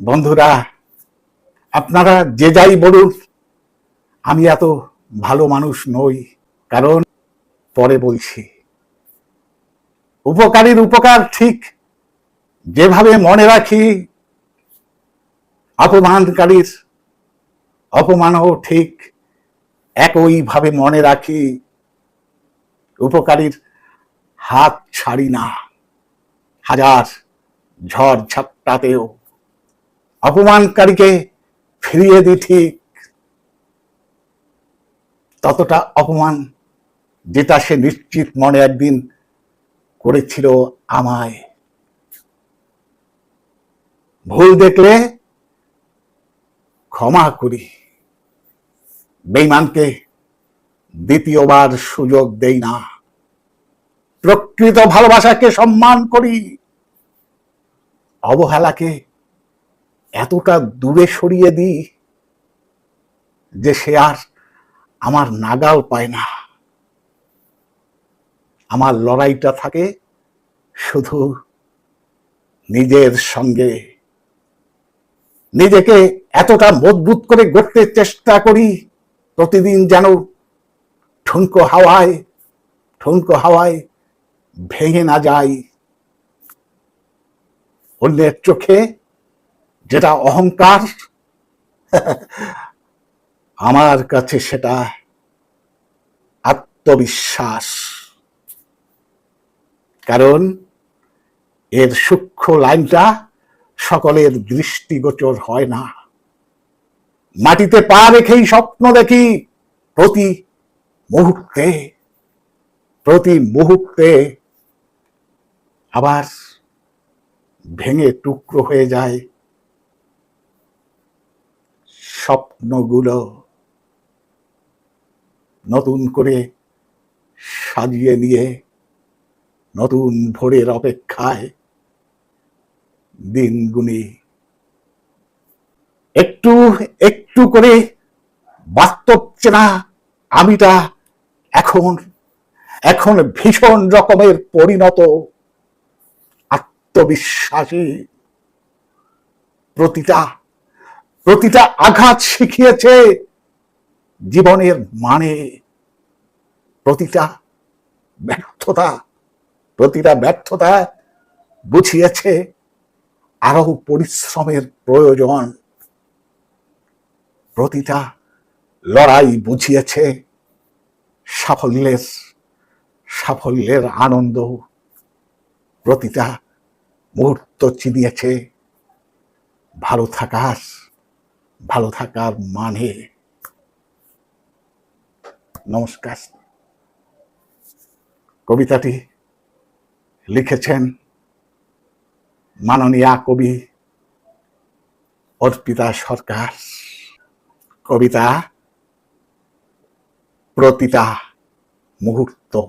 বন্ধুরা, আপনারা যে যাই বলুন, আমি এত ভালো মানুষ নই, কারণ পরে বলছি। উপকারীর উপকার ঠিক যেভাবে মনে রাখি, অপমানকারীর অপমানও ঠিক একইভাবে মনে রাখি, উপকারীর হাত ছাড়ি না। হাজার ঝড় ঝাপটাতেও অপমানকারীকে ফিরিয়ে দিই ঠিক। ততটা অপমান যেটা সে নিশ্চিত মনে একদিন করেছিল আমায়। ভুল দেখলে ক্ষমা করি। বেইমানকে দ্বিতীয়বার সুযোগ দেই না। প্রকৃত ভালোবাসাকে সম্মান করি। অবহেলাকে এতটা দূরে সরিয়ে দিই যে সে আর আমার নাগাল পায় না। আমার লড়াইটা থাকে শুধু নিজের সঙ্গে। নিজেকে এতটা মজবুত করে গড়তে চেষ্টা করি, প্রতিদিন যেন ঠুনকো হাওয়ায় ঠুনকো হাওয়ায় ভেঙে না যায় অন্যের চোখে যেটা অহংকার, আমার কাছে সেটা আত্মবিশ্বাস। কারণ এর সূক্ষ্ম লাইনটা সকলের দৃষ্টিগোচর হয় না। মাটিতে পা রেখেই স্বপ্ন দেখি প্রতি মুহূর্তে প্রতি মুহূর্তে আবার ভেঙে টুকরো হয়ে যায় স্বপ্নগুলো নতুন করে সাজিয়ে নিয়ে, নতুন ভোরের অপেক্ষায় দিনগুনি একটু একটু করে বাস্তব চেনা আমিটা এখন এখন ভীষণ রকমের পরিণত আত্মবিশ্বাসী প্রতিটা প্রতিটা আঘাত শিখিয়েছে জীবনের মানে। প্রতিটা ব্যর্থতা প্রতিটা ব্যর্থতা বুঝিয়েছে আরও পরিশ্রমের প্রয়োজন। প্রতিটা লড়াই বুঝিয়েছে সাফল্যের সাফল্যের আনন্দ। প্রতিটা মুহূর্ত চিনিয়েছে ভালো থাকার ভালো থাকার মানে। নমস্কার। কবিতাটি লিখেছেন মাননীয়া কবি অর্পিতা সরকার। কবিতা প্রতিটা মুহূর্ত